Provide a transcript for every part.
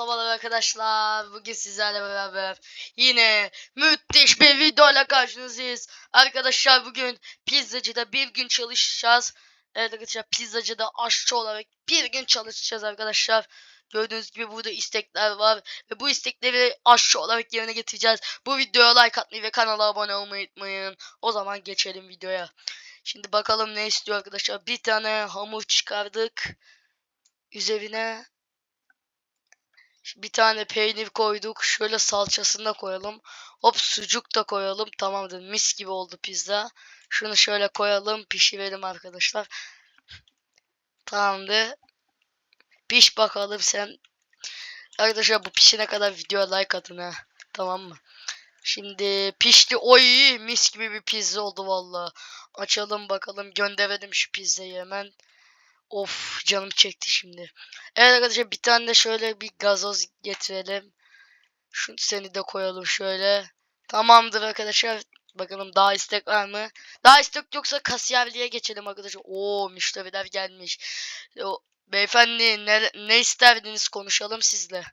Merhabalar arkadaşlar. Bugün sizlerle beraber yine müthiş bir videoyla karşınızdayız. Arkadaşlar bugün pizzacıda bir gün çalışacağız. Evet arkadaşlar pizzacıda aşçı olarak bir gün çalışacağız arkadaşlar. Gördüğünüz gibi burada istekler var ve bu istekleri aşçı olarak yerine getireceğiz. Bu videoya like atmayı ve kanala abone olmayı unutmayın. O zaman geçelim videoya. Şimdi bakalım ne istiyor arkadaşlar. Bir tane hamur çıkardık. Üzerine bir tane peynir koyduk. Şöyle salçasını da koyalım. Hop sucuk da koyalım. Tamamdır. Mis gibi oldu pizza. Şunu şöyle koyalım. Pişirelim arkadaşlar. Tamamdır. Piş bakalım sen. Arkadaşlar bu pişene kadar videoya like atın ha. Tamam mı? Şimdi pişti. Oy mis gibi bir pizza oldu valla. Açalım bakalım. Gönderelim şu pizzayı hemen. Of canım çekti şimdi. Evet arkadaşlar bir tane de şöyle bir gazoz getirelim. Şu seni de koyalım şöyle. Tamamdır arkadaşlar. Bakalım daha istek var mı? Daha istek yoksa kasiyerliğe geçelim arkadaşlar. Oo müşteriler gelmiş. O, beyefendi ne, ne isterdiniz konuşalım sizle.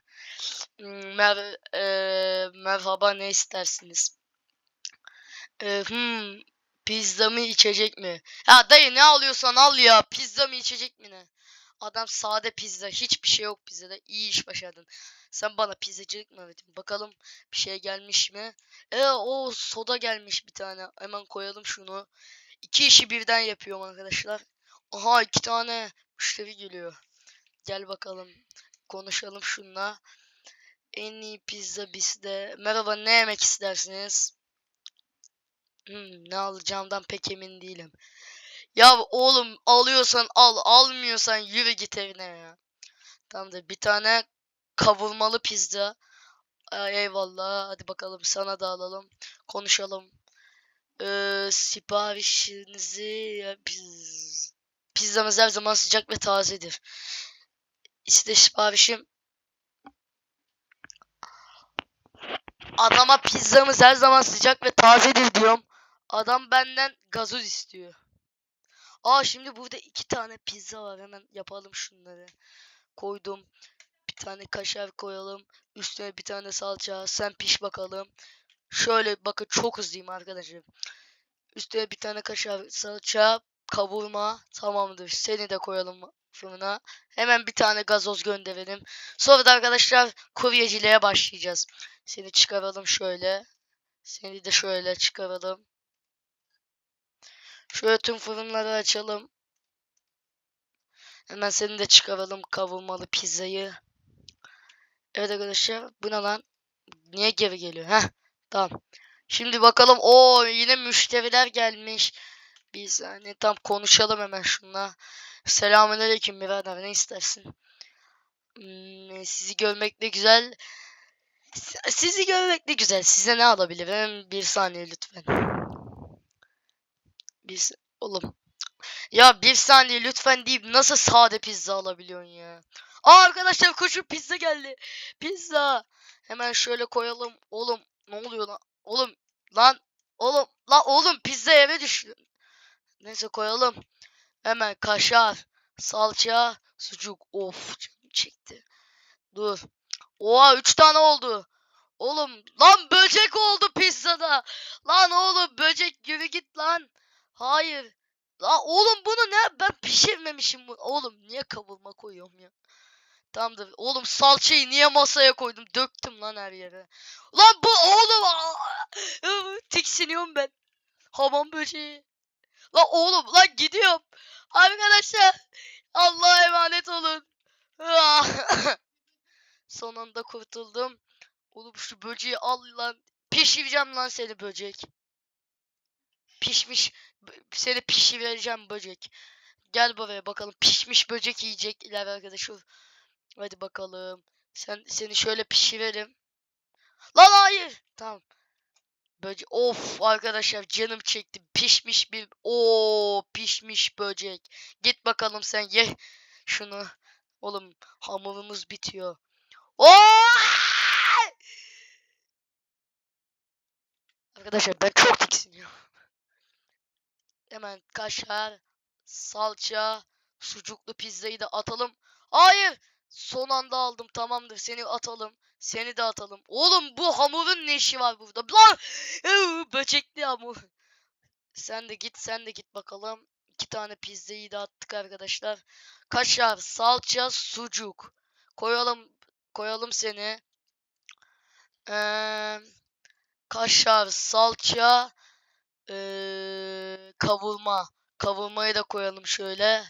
Hmm, Mer eee, merhaba ne istersiniz? Eee, hmm, pizza mı içecek mi? Ya dayı ne alıyorsan al ya. Pizza mı içecek mi ne? Adam sade pizza. Hiçbir şey yok pizzada. İyi iş başardın. Sen bana pizzacılık mı öğretin? Bakalım bir şey gelmiş mi? E o soda gelmiş bir tane. Hemen koyalım şunu. İki işi birden yapıyorum arkadaşlar. Aha iki tane müşteri geliyor. Gel bakalım. Konuşalım şunla. En iyi pizza bizde. Merhaba ne yemek istersiniz? Hmm, ne alacağımdan pek emin değilim. Ya oğlum alıyorsan al, almıyorsan yürü git evine ya. Tamamdır. Bir tane kavurmalı pizza. Ay, eyvallah. Hadi bakalım sana da alalım. Konuşalım. Ee, siparişinizi ya, piz... pizzamız her zaman sıcak ve tazedir. İşte siparişim. Adama pizzamız her zaman sıcak ve tazedir diyorum. Adam benden gazoz istiyor. Aa şimdi burada iki tane pizza var. Hemen yapalım şunları. Koydum. Bir tane kaşar koyalım. Üstüne bir tane salça. Sen piş bakalım. Şöyle bakın çok hızlıyım arkadaşlar. Üstüne bir tane kaşar, salça, kavurma. Tamamdır. Seni de koyalım fırına. Hemen bir tane gazoz gönderelim. Sonra da arkadaşlar kuryeciliğe başlayacağız. Seni çıkaralım şöyle. Seni de şöyle çıkaralım. Şöyle tüm fırınları açalım. Hemen seni de çıkaralım kavurmalı pizzayı. Evet arkadaşlar bu ne lan? Niye geri geliyor? Heh tamam. Şimdi bakalım. o yine müşteriler gelmiş. Bir saniye tam konuşalım hemen şunla. Selamünaleyküm birader ne istersin? Hmm, sizi görmek ne güzel. Sizi görmek ne güzel. Size ne alabilirim? Bir saniye lütfen. Bir s- oğlum. Ya bir saniye lütfen deyip nasıl sade pizza alabiliyorsun ya? Aa arkadaşlar koşun pizza geldi. Pizza. Hemen şöyle koyalım. Oğlum ne oluyor lan? Oğlum lan oğlum lan oğlum pizza eve düştü. Neyse koyalım. Hemen kaşar, salça, sucuk. Of çekti. Dur. Oha 3 tane oldu. Oğlum lan böcek oldu pizzada. Lan oğlum böcek yürü git lan. Hayır. La oğlum bunu ne? Ben pişirmemişim bu. Oğlum niye kavurma koyuyorum ya? Tamamdır. Oğlum salçayı niye masaya koydum? Döktüm lan her yere. Lan bu oğlum. Tiksiniyorum ben. Hamam böceği. Lan oğlum lan gidiyorum. Arkadaşlar. Allah'a emanet olun. Son anda kurtuldum. Oğlum şu böceği al lan. Pişireceğim lan seni böcek. Pişmiş. Seni pişireceğim böcek. Gel buraya bakalım. Pişmiş böcek yiyecekler arkadaşlar. Hadi bakalım. Sen seni şöyle pişirelim. Lan hayır. Tamam. Böcek. Of arkadaşlar canım çekti. Pişmiş bir o pişmiş böcek. Git bakalım sen ye şunu. Oğlum hamurumuz bitiyor. Oo! Arkadaşlar ben çok tiksiniyorum. Hemen kaşar, salça, sucuklu pizzayı da atalım. Hayır! Son anda aldım tamamdır seni atalım. Seni de atalım. Oğlum bu hamurun ne işi var burada? Lan! Böcekli hamur. Sen de git sen de git bakalım. İki tane pizzayı da attık arkadaşlar. Kaşar, salça, sucuk. Koyalım koyalım seni. Ee, kaşar, salça, ee, kavurma. Kavurmayı da koyalım şöyle.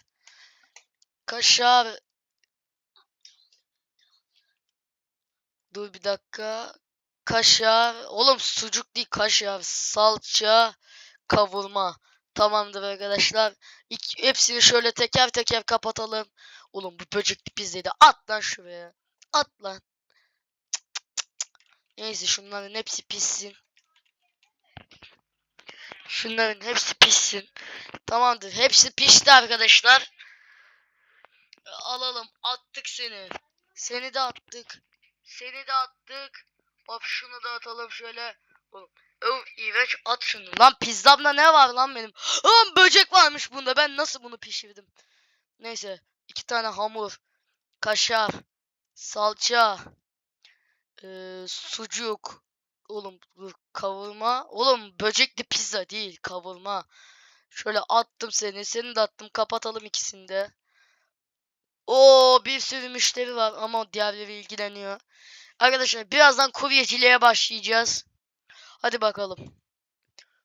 Kaşar. Dur bir dakika. Kaşar. Oğlum sucuk değil kaşar. Salça. Kavurma. Tamamdır arkadaşlar. İki, hepsini şöyle teker teker kapatalım. Oğlum bu böcekli pizzayı da at lan şuraya. At lan. Neyse şunların hepsi pişsin. Şunların hepsi pişsin. Tamamdır. Hepsi pişti arkadaşlar. E, Alalım. Attık seni. Seni de attık. Seni de attık. Hop şunu da atalım şöyle. Oğlum, Öv iğrenç at şunu. Lan pizzamda ne var lan benim? Lan böcek varmış bunda. Ben nasıl bunu pişirdim? Neyse. iki tane hamur. Kaşar. Salça. eee, sucuk. Oğlum kavurma. Oğlum böcekli pizza değil. Kavurma. Şöyle attım seni. Seni de attım. Kapatalım ikisini de. Oo bir sürü müşteri var ama diğerleri ilgileniyor. Arkadaşlar birazdan kuryeciliğe başlayacağız. Hadi bakalım.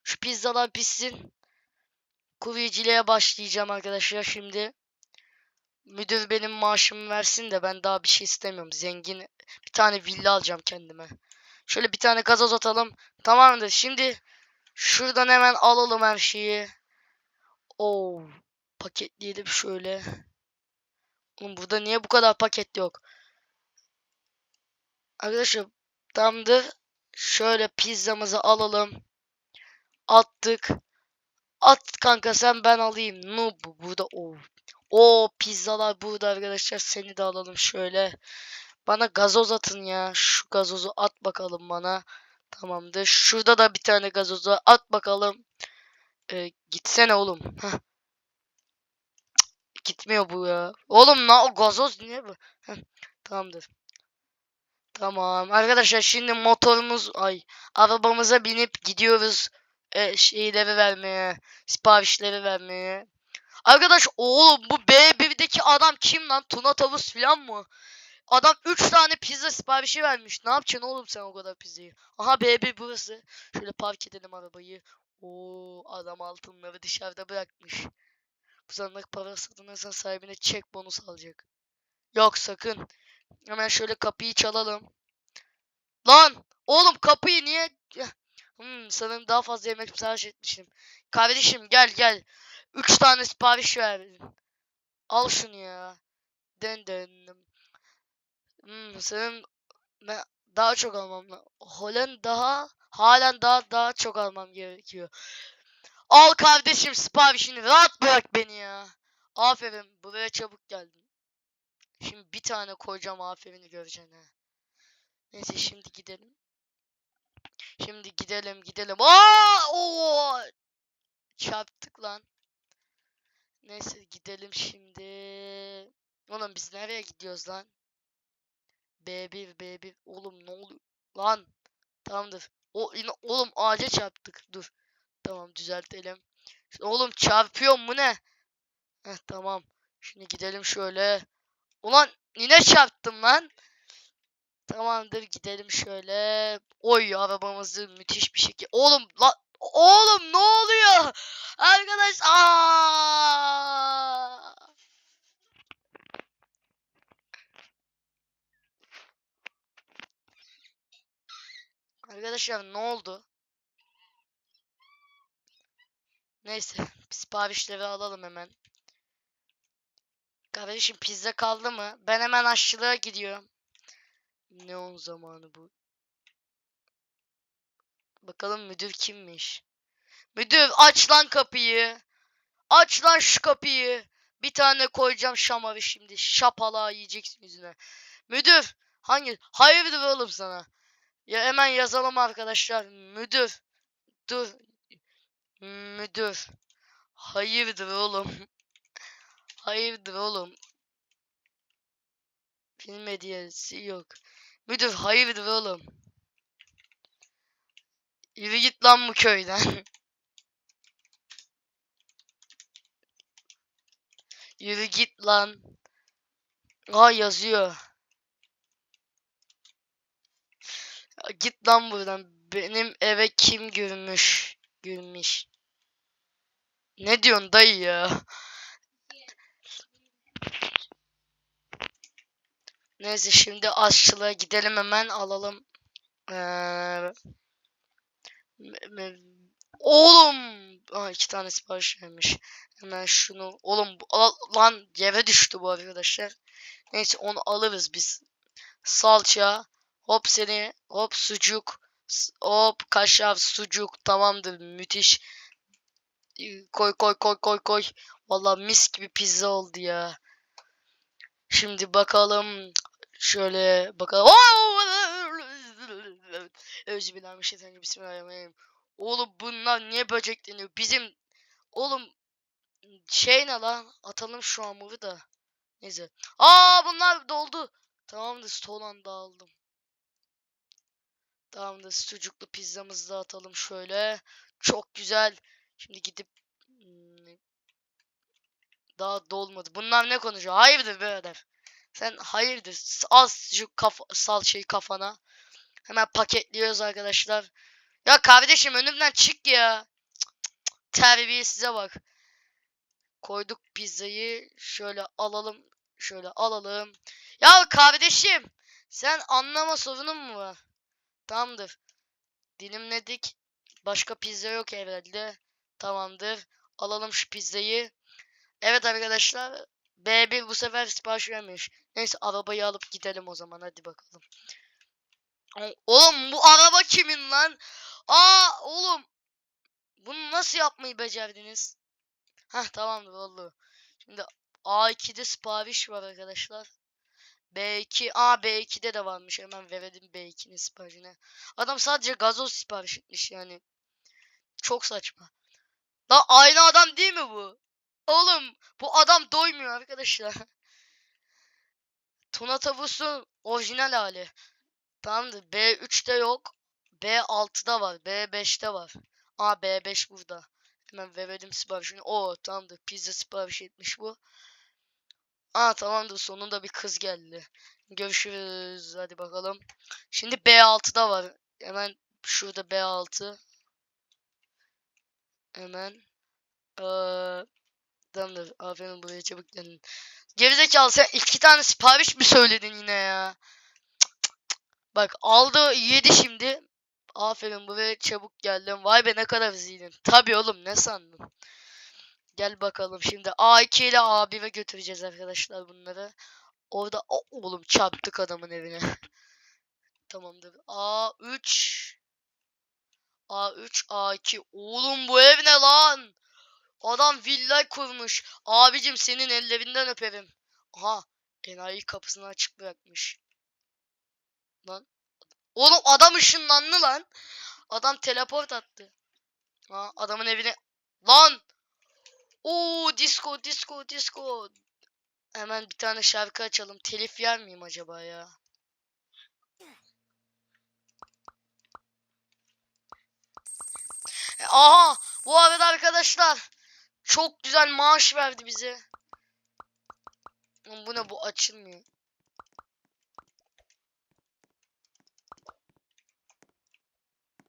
Şu pizzalar pişsin. Kuryeciliğe başlayacağım arkadaşlar şimdi. Müdür benim maaşımı versin de ben daha bir şey istemiyorum. Zengin bir tane villa alacağım kendime. Şöyle bir tane gazoz atalım. Tamamdır. Şimdi şuradan hemen alalım her şeyi. Oo, paketleyelim şöyle. Oğlum burada niye bu kadar paket yok? Arkadaşlar tamamdır. Şöyle pizzamızı alalım. Attık. At kanka sen ben alayım. Noob burada o. O pizzalar burada arkadaşlar. Seni de alalım şöyle. Bana gazoz atın ya. Şu gazozu at bakalım bana. Tamamdır. Şurada da bir tane gazozu at bakalım. Ee, gitsene oğlum. Heh. Gitmiyor bu ya. Oğlum na o gazoz niye bu? Heh, Tamamdır. Tamam. Arkadaşlar şimdi motorumuz ay arabamıza binip gidiyoruz e, şeyleri vermeye, siparişleri vermeye. Arkadaş oğlum bu B1'deki adam kim lan? Tuna tavus falan mı? Adam 3 tane pizza siparişi vermiş. Ne yapacaksın oğlum sen o kadar pizzayı? Aha B1 burası. Şöyle park edelim arabayı. Oo adam altınları dışarıda bırakmış. Bu sandık parası satınırsan sahibine çek bonus alacak. Yok sakın. Hemen şöyle kapıyı çalalım. Lan! Oğlum kapıyı niye... Hmm, sanırım daha fazla yemek sipariş etmişim. Kardeşim gel gel. Üç tane sipariş verdin. Al şunu ya. Den den. Hmm, sanırım ben daha çok almam lazım. Halen daha halen daha daha çok almam gerekiyor. Al kardeşim siparişini rahat bırak beni ya. Aferin buraya çabuk geldin. Şimdi bir tane koyacağım aferin göreceksin ha. Neyse şimdi gidelim. Şimdi gidelim gidelim. Aa! Oo! Çarptık lan. Neyse gidelim şimdi. Oğlum biz nereye gidiyoruz lan? B1 B1 oğlum ne oluyor? Lan tamamdır. O yine- oğlum ağaca çarptık. Dur. Tamam düzeltelim. Oğlum çarpıyor mu ne? Heh tamam. Şimdi gidelim şöyle. Ulan yine çarptım lan. Tamamdır gidelim şöyle. Oy arabamızı müthiş bir şekilde. Oğlum la Oğlum ne oluyor? Arkadaş aa! Arkadaşlar ne oldu? Neyse siparişleri alalım hemen. Kardeşim pizza kaldı mı? Ben hemen aşçılığa gidiyorum. Neon zamanı bu. Bakalım müdür kimmiş? Müdür aç lan kapıyı. Aç lan şu kapıyı. Bir tane koyacağım şamarı şimdi. Şapala yiyeceksin yüzüne. Müdür hangi? Hayırdır oğlum sana? Ya hemen yazalım arkadaşlar. Müdür. Dur. Müdür. Hayırdır oğlum? Hayırdır oğlum? Film hediyesi yok. Müdür hayırdır oğlum? Yürü git lan bu köyden. Yürü git lan. Aa yazıyor. Ya Git lan buradan. Benim eve kim girmiş? Girmiş. Ne diyorsun dayı ya? Neyse şimdi aşçılığa gidelim hemen alalım. Ee, Oğlum! Aa, iki tane sipariş vermiş. Hemen şunu. Oğlum lan yere düştü bu arkadaşlar. Neyse onu alırız biz. Salça. Hop seni. Hop sucuk. Hop kaşar sucuk. Tamamdır müthiş. Koy koy koy koy koy. Vallahi mis gibi pizza oldu ya. Şimdi bakalım. Şöyle bakalım. Euzubillahimineşşeytanirracim. Bismillahirrahmanirrahim. Oğlum bunlar niye böcekleniyor? Bizim oğlum şey ne lan? Atalım şu hamuru da. Neyse. Aa bunlar doldu. Tamamdır stolan da aldım. Tamamdır sucuklu pizzamızı da atalım şöyle. Çok güzel. Şimdi gidip hmm, daha dolmadı. Bunlar ne konuşuyor? Hayırdır birader? Sen hayırdır? Al şu kafa, salçayı kafana. Hemen paketliyoruz arkadaşlar. Ya kardeşim önümden çık ya. Cık. Terbiyesize bak. Koyduk pizzayı. Şöyle alalım. Şöyle alalım. Ya kardeşim. Sen anlama sorunun mu var? Tamamdır. Dilimledik. Başka pizza yok herhalde. Tamamdır. Alalım şu pizzayı. Evet arkadaşlar. B1 bu sefer sipariş vermiş. Neyse arabayı alıp gidelim o zaman. Hadi bakalım. Oğlum bu araba kimin lan? Aa oğlum. Bunu nasıl yapmayı becerdiniz? Heh tamamdır oldu. Şimdi A2'de sipariş var arkadaşlar. B2, A B2'de de varmış. Hemen verelim B2'nin siparişine. Adam sadece gazoz sipariş etmiş yani. Çok saçma. Lan aynı adam değil mi bu? Oğlum bu adam doymuyor arkadaşlar. Tuna tavusu orijinal hali. Tamamdır. B3'te yok. B6'da var. B5'te var. Aa B5 burada. Hemen verelim siparişini. Oo tamamdır. Pizza sipariş etmiş bu. Aa tamamdır. Sonunda bir kız geldi. Görüşürüz. Hadi bakalım. Şimdi B6'da var. Hemen şurada B6. Hemen. Eee tamamdır. Aferin buraya çabuk gelin. Gerizekalı sen iki tane sipariş mi söyledin yine ya? Bak aldı yedi şimdi. Aferin buraya çabuk geldim. Vay be ne kadar hızlıydın. Tabii oğlum ne sandın? Gel bakalım şimdi A2 ile A1'e götüreceğiz arkadaşlar bunları. Orada O, oğlum çarptık adamın evine. Tamamdır. A3 A3 A2 Oğlum bu ev ne lan? Adam villa kurmuş. Abicim senin ellerinden öperim. Aha enayi kapısını açık bırakmış. Lan. Oğlum adam ışınlandı lan. Adam teleport attı. Ha adamın evine. Lan. Oo disco disco disco. Hemen bir tane şarkı açalım. Telif yer miyim acaba ya? E, Aha bu arada arkadaşlar çok güzel maaş verdi bize. Bu ne bu açılmıyor.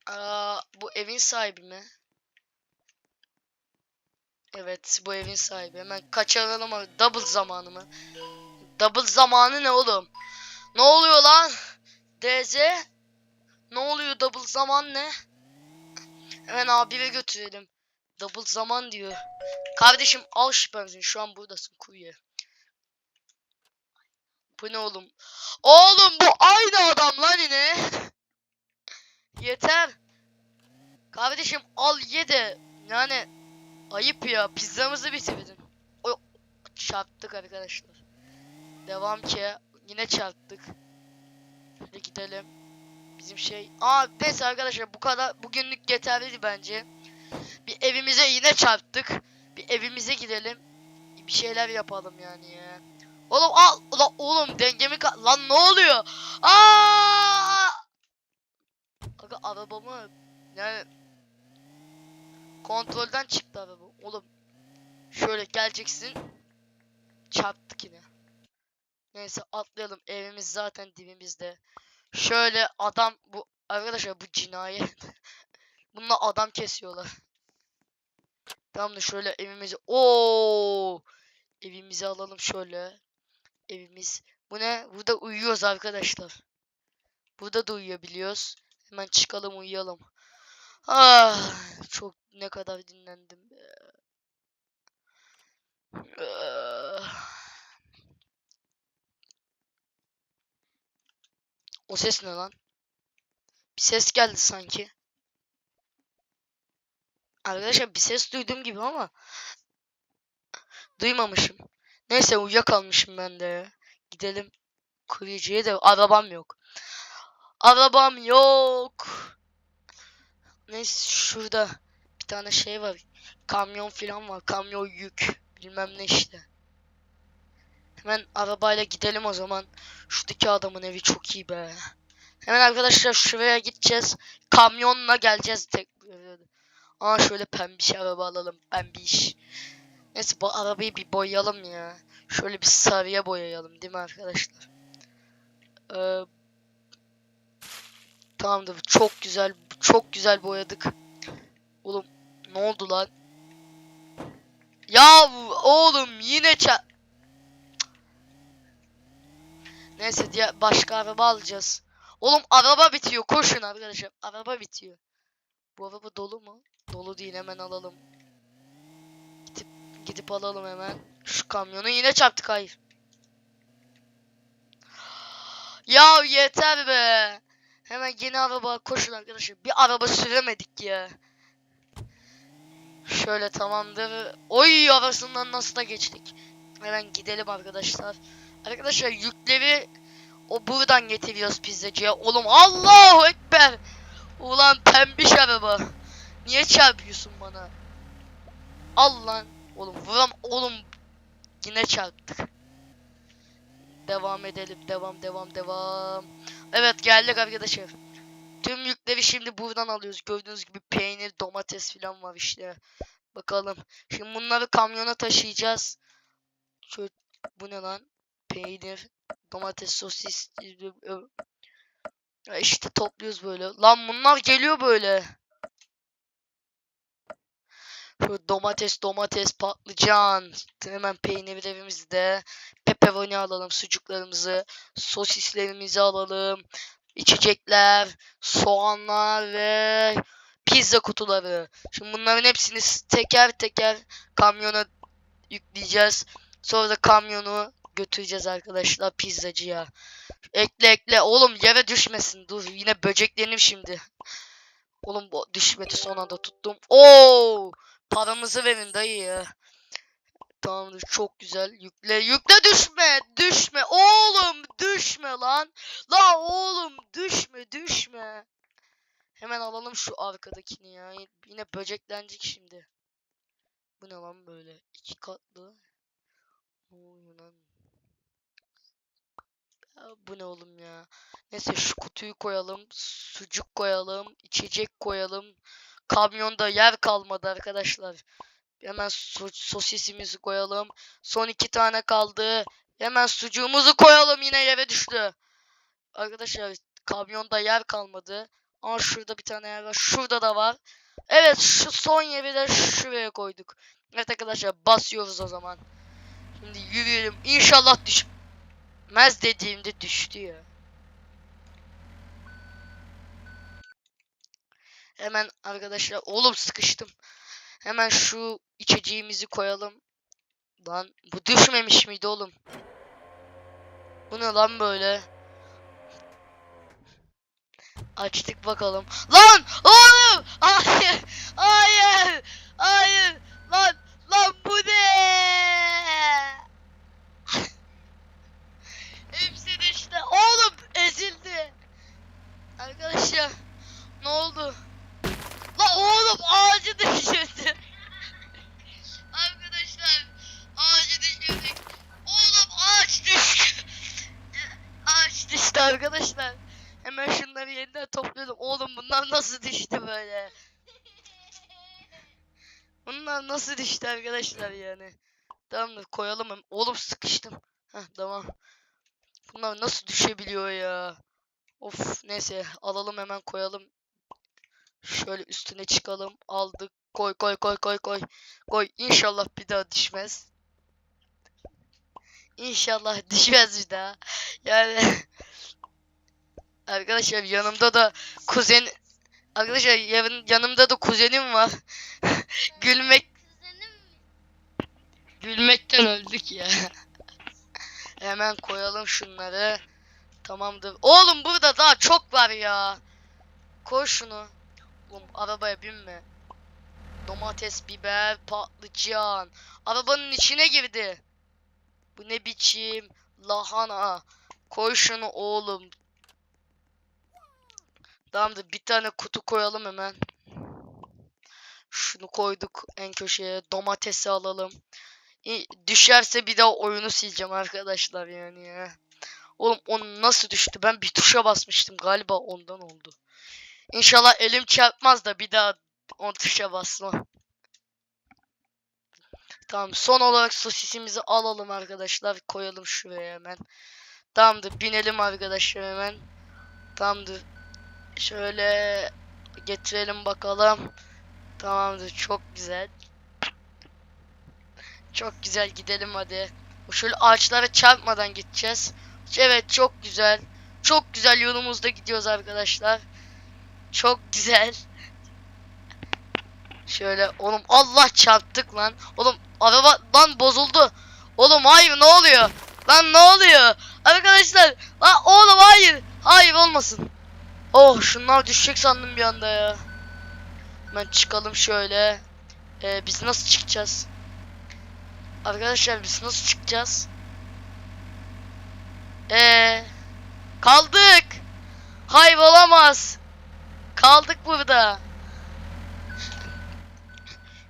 Aa, bu evin sahibi mi? Evet bu evin sahibi. Hemen kaçıralım abi. Double zamanı mı? Double zamanı ne oğlum? Ne oluyor lan? DZ? Ne oluyor double zaman ne? Hemen abiye götürelim. Double zaman diyor. Kardeşim al şu. Şu an buradasın kurye. Bu ne oğlum? Oğlum bu aynı adam lan yine. Yeter. Kardeşim al ye de. Yani ayıp ya. Pizzamızı bitirdin. O çarptık arkadaşlar. Devam ki. Yine çarptık. Şöyle gidelim. Bizim şey. Aa neyse arkadaşlar bu kadar bugünlük yeterliydi bence. Bir evimize yine çarptık. Bir evimize gidelim. Bir şeyler yapalım yani ya. Oğlum al Lan oğlum dengemi lan ne oluyor? Aa! Aga arabamı yani kontrolden çıktı araba. Oğlum şöyle geleceksin. Çarptık yine. Neyse atlayalım. Evimiz zaten dibimizde. Şöyle adam bu arkadaşlar bu cinayet. Bununla adam kesiyorlar. Tamam da şöyle evimizi Oo! Evimizi alalım şöyle. Evimiz. Bu ne? Burada uyuyoruz arkadaşlar. Burada da uyuyabiliyoruz. Hemen çıkalım uyuyalım. Ah, çok ne kadar dinlendim be. Ah. O ses ne lan? Bir ses geldi sanki. Arkadaşlar bir ses duydum gibi ama duymamışım. Neyse uyuyakalmışım ben de. Gidelim kuruyucuya da arabam yok. Arabam yok. Neyse şurada bir tane şey var. Kamyon falan var. Kamyon yük. Bilmem ne işte. Hemen arabayla gidelim o zaman. Şuradaki adamın evi çok iyi be. Hemen arkadaşlar şuraya gideceğiz. Kamyonla geleceğiz tek. Aa şöyle pembiş araba alalım. Pembiş. Neyse bu arabayı bir boyayalım ya. Şöyle bir sarıya boyayalım değil mi arkadaşlar? Ee, tamamdır. Çok güzel. Çok güzel boyadık. Oğlum ne oldu lan? Ya oğlum yine ça... Neyse diye başka araba alacağız. Oğlum araba bitiyor. Koşun arkadaşlar. Araba bitiyor. Bu araba dolu mu? Dolu değil hemen alalım. Gidip gidip alalım hemen. Şu kamyonu yine çarptık hayır. Ya yeter be. Hemen yeni araba koşun arkadaşlar. Bir araba süremedik ya. Şöyle tamamdır. Oy arasından nasıl da geçtik. Hemen gidelim arkadaşlar. Arkadaşlar yükleri o buradan getiriyoruz pizzacıya. Oğlum Allahu Ekber. Ulan pembiş araba. Niye çarpıyorsun bana? Al. Oğlum vuram oğlum. Yine çarptık. Devam edelim. Devam devam devam. Evet geldik arkadaşlar. Tüm yükleri şimdi buradan alıyoruz. Gördüğünüz gibi peynir, domates falan var işte. Bakalım. Şimdi bunları kamyona taşıyacağız. Şöyle bu ne lan? Peynir, domates, sosis. Ya işte topluyoruz böyle. Lan bunlar geliyor böyle. Şu domates, domates, patlıcan. Hemen peynirlerimizde. Pepperoni alalım, sucuklarımızı. Sosislerimizi alalım. içecekler, soğanlar ve pizza kutuları. Şimdi bunların hepsini teker teker kamyona yükleyeceğiz. Sonra da kamyonu götüreceğiz arkadaşlar pizzacıya. Ekle ekle. Oğlum yere düşmesin. Dur yine böceklenim şimdi. Oğlum düşmedi son anda tuttum. Oo! Paramızı verin dayı ya. Tamamdır çok güzel. Yükle yükle düşme. Düşme oğlum düşme lan. La oğlum düşme düşme. Hemen alalım şu arkadakini ya. Yine böceklenecek şimdi. Bu ne lan böyle? İki katlı. Bu ne oğlum ya? Neyse şu kutuyu koyalım. Sucuk koyalım. içecek koyalım. Kamyonda yer kalmadı arkadaşlar. Hemen so sosisimizi koyalım. Son iki tane kaldı. Hemen sucuğumuzu koyalım. Yine yere düştü. Arkadaşlar kamyonda yer kalmadı. Ama şurada bir tane yer var. Şurada da var. Evet şu son yeri de şuraya koyduk. Evet arkadaşlar basıyoruz o zaman. Şimdi yürüyelim. İnşallah düşmez dediğimde düştü ya. Hemen arkadaşlar oğlum sıkıştım. Hemen şu içeceğimizi koyalım. Lan bu düşmemiş miydi oğlum? Bu ne lan böyle? Açtık bakalım. Lan oğlum! Hayır! Hayır! Hayır! Lan! Lan bu ne? Hepsi düştü. Oğlum ezildi. Arkadaşlar ne oldu? La oğlum ağacı düştü. düştü arkadaşlar. Hemen şunları yeniden toplayalım. Oğlum nasıl düştü böyle? Bunlar nasıl düştü arkadaşlar yani? Tamam da koyalım. Oğlum sıkıştım. Heh tamam. Bunlar nasıl düşebiliyor ya? Of neyse alalım hemen koyalım. Şöyle üstüne çıkalım. Aldık. Koy koy koy koy koy. Koy. İnşallah bir daha düşmez. İnşallah düşmez bir daha. Yani Arkadaşlar yanımda da kuzen Arkadaşlar yarın yanımda da kuzenim var. Gülmek gülmekten öldük ya. Hemen koyalım şunları. Tamamdır. Oğlum burada daha çok var ya. Koy şunu. Oğlum arabaya binme. Domates, biber, patlıcan. Arabanın içine girdi. Bu ne biçim lahana. Koy şunu oğlum. Tamamdır bir tane kutu koyalım hemen. Şunu koyduk en köşeye. Domatesi alalım. Düşerse bir daha oyunu sileceğim arkadaşlar yani ya. Oğlum o nasıl düştü? Ben bir tuşa basmıştım galiba ondan oldu. İnşallah elim çarpmaz da bir daha o tuşa basmam. Tamam son olarak sosisimizi alalım arkadaşlar. Koyalım şuraya hemen. Tamamdır binelim arkadaşlar hemen. Tamamdır. Şöyle getirelim bakalım. Tamamdır çok güzel. Çok güzel gidelim hadi. Şöyle ağaçlara çarpmadan gideceğiz. Evet çok güzel. Çok güzel yolumuzda gidiyoruz arkadaşlar. Çok güzel. Şöyle oğlum Allah çarptık lan. Oğlum araba lan bozuldu. Oğlum hayır ne oluyor? Lan ne oluyor? Arkadaşlar lan oğlum hayır. Hayır olmasın. Oh şunlar düşecek sandım bir anda ya. Hemen çıkalım şöyle. Ee, biz nasıl çıkacağız? Arkadaşlar biz nasıl çıkacağız? Ee, kaldık. Hayır olamaz. Kaldık burada.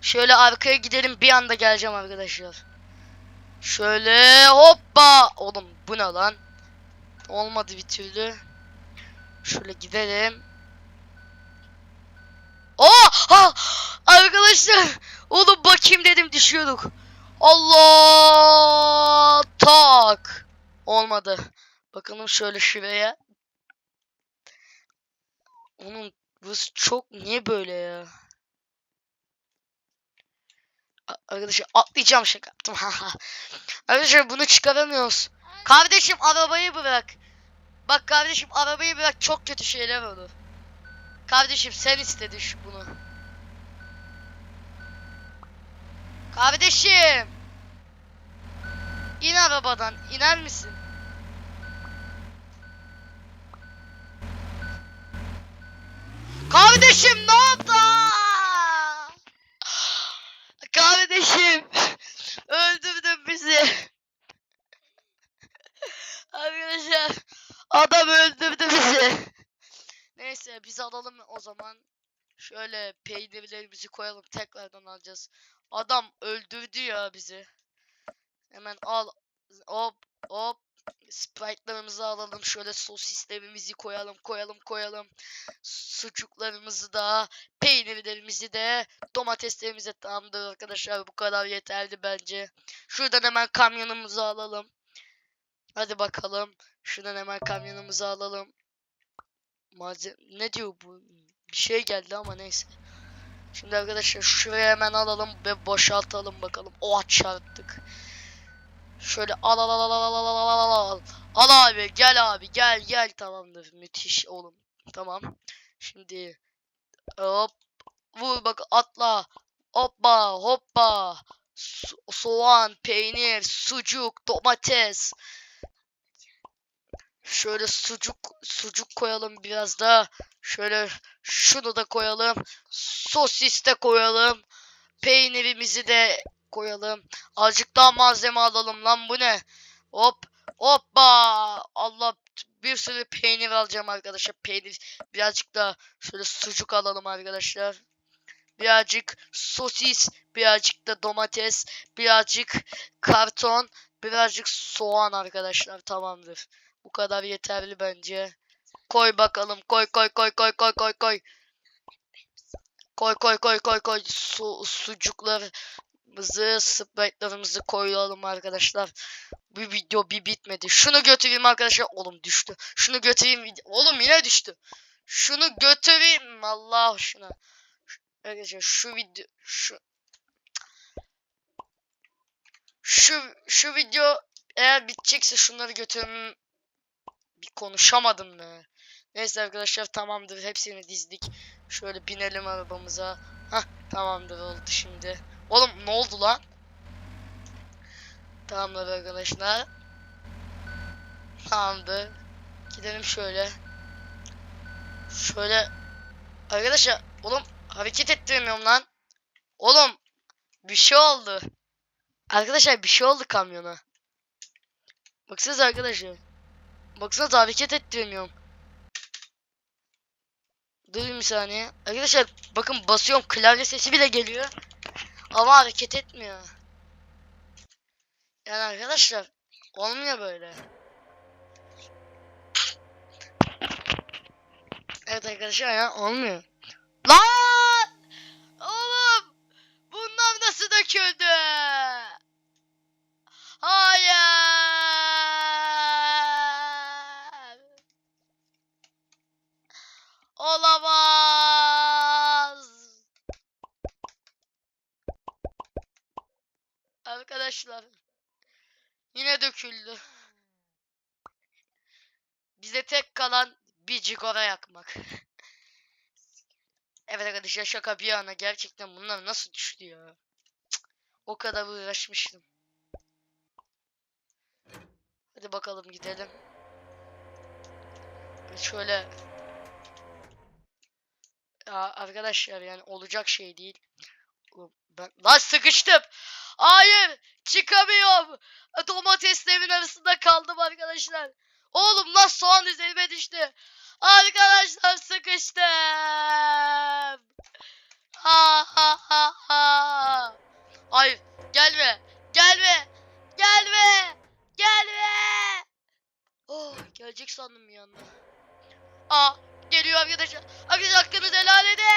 Şöyle arkaya gidelim bir anda geleceğim arkadaşlar. Şöyle hoppa. Oğlum bu ne lan? Olmadı bir türlü. Şöyle gidelim. Oh! Ha! Arkadaşlar! Oğlum bakayım dedim düşüyorduk. Allah! Tak! Olmadı. Bakalım şöyle şuraya. Onun burası çok niye böyle ya? Arkadaşlar atlayacağım şaka yaptım. Arkadaşlar bunu çıkaramıyoruz. Kardeşim arabayı bırak. Bak kardeşim arabayı bırak çok kötü şeyler olur. Kardeşim sen istedin şu bunu. Kardeşim. İn arabadan. iner misin? Kardeşim ne yaptın? Kardeşim. Öldürdün bizi. Arkadaşlar. Adam öldürdü bizi. Neyse biz alalım o zaman. Şöyle peynirlerimizi koyalım tekrardan alacağız. Adam öldürdü ya bizi. Hemen al. Hop hop. Sprite'larımızı alalım. Şöyle sosislerimizi koyalım koyalım koyalım. Sucuklarımızı da peynirlerimizi de domateslerimizi de tamamdır arkadaşlar. Bu kadar yeterli bence. Şuradan hemen kamyonumuzu alalım. Hadi bakalım. Şuradan hemen kamyonumuzu alalım. Malzeme ne diyor bu? Şey geldi ama neyse. Şimdi arkadaşlar şuraya hemen alalım ve boşaltalım bakalım. O çarptık. Şöyle al al al al al al al al al al. Al abi gel abi gel gel tamamdır. Müthiş oğlum. Tamam. Şimdi hop vur bak atla. Hoppa hoppa. So- soğan, peynir, sucuk, domates. Şöyle sucuk sucuk koyalım biraz da. Şöyle şunu da koyalım. Sosis de koyalım. Peynirimizi de koyalım. Azıcık daha malzeme alalım lan bu ne? Hop hoppa. Allah bir sürü peynir alacağım arkadaşlar. Peynir birazcık da şöyle sucuk alalım arkadaşlar. Birazcık sosis, birazcık da domates, birazcık karton, birazcık soğan arkadaşlar tamamdır. Bu kadar yeterli bence. Koy bakalım. Koy koy koy koy koy koy koy. Koy koy koy koy koy. Su, sucuklarımızı, sprite'larımızı koyalım arkadaşlar. Bu video bir bitmedi. Şunu götüreyim arkadaşlar. Oğlum düştü. Şunu götüreyim. Oğlum yine düştü. Şunu götüreyim. Allah şuna. Arkadaşlar şu video şu şu şu video eğer bitecekse şunları götürün bir konuşamadım be. Neyse arkadaşlar tamamdır. Hepsini dizdik. Şöyle binelim arabamıza. Hah tamamdır oldu şimdi. Oğlum ne oldu lan? Tamamdır arkadaşlar. Tamamdır. Gidelim şöyle. Şöyle. Arkadaşlar oğlum hareket ettiremiyorum lan. Oğlum bir şey oldu. Arkadaşlar bir şey oldu kamyona. Baksanıza arkadaşlar. Baksanıza hareket ettiremiyorum. Durun bir saniye. Arkadaşlar bakın basıyorum klavye sesi bile geliyor. Ama hareket etmiyor. Yani arkadaşlar olmuyor böyle. Evet arkadaşlar ya olmuyor. Lan! Oğlum! Bunlar nasıl döküldü? Hayır! Olamaz! Arkadaşlar yine döküldü. Bize tek kalan bir cigara yakmak. evet arkadaşlar şaka bir yana gerçekten bunlar nasıl düştü ya? Cık, O kadar uğraşmıştım. Hadi bakalım gidelim. Şöyle arkadaşlar yani olacak şey değil. Ben lan sıkıştım. Hayır, çıkamıyorum. Domateslerin arasında kaldım arkadaşlar. Oğlum lan soğan üzerime düştü. Arkadaşlar sıkıştım. Ha ha ha ha. Hayır, gelme. Gelme. Gelme. Gelme. Oh, gelecek sandım bir. Aa, geliyor arkadaşlar. Arkadaşlar hakkınızı helal edin.